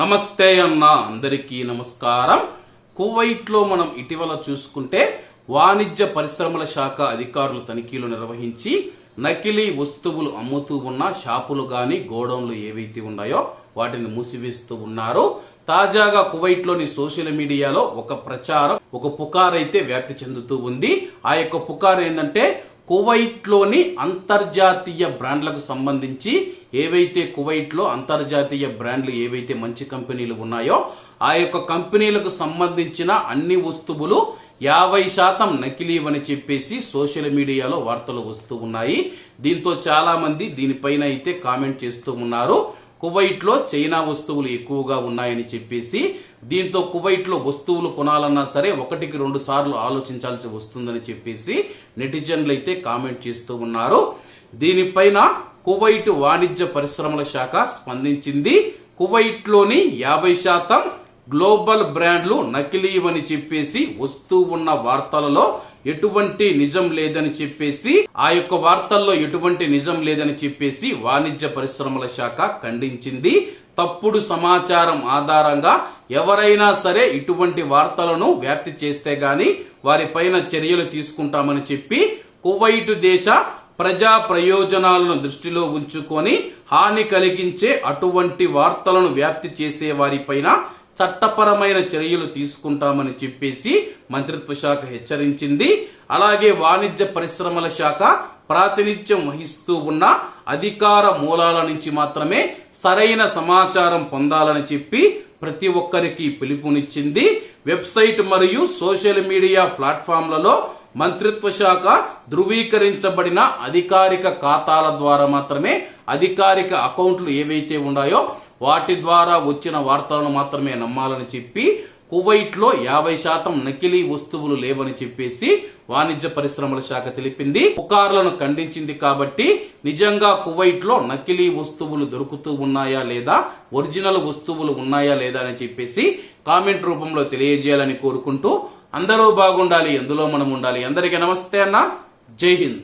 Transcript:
నమస్తే అన్న అందరికీ నమస్కారం. కువైట్లో మనం ఇటీవల చూసుకుంటే వాణిజ్య పరిశ్రమల శాఖ అధికారులు తనిఖీలు నిర్వహించి నకిలీ వస్తువులు అమ్ముతూ ఉన్న షాపులు గాని గోడౌన్లు ఏవైతే ఉన్నాయో వాటిని మూసివేస్తూ ఉన్నారు. తాజాగా కువైట్లోని సోషల్ మీడియాలో ఒక ప్రచారం ఒక పుకార్ అయితే వ్యాప్తి చెందుతూ ఉంది. ఆ యొక్క పుకార్ ఏంటంటే కువైట్లోని అంతర్జాతీయ బ్రాండ్లకు సంబంధించి ఏవైతే కువైట్లో అంతర్జాతీయ బ్రాండ్లు ఏవైతే మంచి కంపెనీలు ఉన్నాయో ఆ యొక్క కంపెనీలకు సంబంధించిన అన్ని వస్తువులు యాభై శాతం నకిలీవని చెప్పేసి సోషల్ మీడియాలో వార్తలు వస్తూ ఉన్నాయి. దీంతో చాలా మంది దీనిపైన అయితే కామెంట్ చేస్తూ ఉన్నారు. కువైట్లో చైనా వస్తువులు ఎక్కువగా ఉన్నాయని చెప్పేసి దీంతో కువైట్లో వస్తువులు కొనాలన్నా సరే ఒకటికి రెండు సార్లు ఆలోచించాల్సి వస్తుందని చెప్పేసి నెటిజన్లు అయితే కామెంట్ చేస్తూ ఉన్నారు. దీనిపైన కువైట్ వాణిజ్య పరిశ్రమల శాఖ స్పందించింది. కువైట్లోని యాభై శాతం గ్లోబల్ బ్రాండ్లు నకిలీవని చెప్పేసి వస్తూ ఉన్న వార్తలలో ఎటువంటి నిజం లేదని చెప్పేసి ఆ యొక్క వార్తల్లో ఎటువంటి నిజం లేదని చెప్పేసి వాణిజ్య పరిశ్రమల శాఖ ఖండించింది. తప్పుడు సమాచారం ఆధారంగా ఎవరైనా సరే ఇటువంటి వార్తలను వ్యాప్తి చేస్తే గాని వారిపైన చర్యలు తీసుకుంటామని చెప్పి కువైట్ దేశ ప్రజా ప్రయోజనాలను దృష్టిలో ఉంచుకొని హాని కలిగించే అటువంటి వార్తలను వ్యాప్తి చేసే వారిపైన చట్టపరమైన చర్యలు తీసుకుంటామని చెప్పేసి మంత్రిత్వ శాఖ హెచ్చరించింది. అలాగే వాణిజ్య పరిశ్రమల శాఖ ప్రాతినిధ్యం వహిస్తూ ఉన్న అధికార మూలాల నుంచి మాత్రమే సరైన సమాచారం పొందాలని చెప్పి ప్రతి ఒక్కరికి పిలుపునిచ్చింది. వెబ్సైట్ మరియు సోషల్ మీడియా ప్లాట్ఫామ్లలో మంత్రిత్వ శాఖ ధృవీకరించబడిన అధికారిక ఖాతాల ద్వారా మాత్రమే అధికారిక అకౌంట్లు ఏవైతే ఉన్నాయో వాటి ద్వారా వచ్చిన వార్తలను మాత్రమే నమ్మాలని చెప్పి కువైట్లో యాభై శాతం నకిలీ వస్తువులు లేవని చెప్పేసి వాణిజ్య పరిశ్రమల శాఖ తెలిపింది. పుకార్లను ఖండించింది కాబట్టి నిజంగా కువైట్లో నకిలీ వస్తువులు దొరుకుతూ ఉన్నాయా లేదా ఒరిజినల్ వస్తువులు ఉన్నాయా లేదా అని చెప్పేసి కామెంట్ రూపంలో తెలియజేయాలని కోరుకుంటూ అందరూ బాగుండాలి ఎందులో మనం ఉండాలి. అందరికీ నమస్తే అన్న. జై హింద్.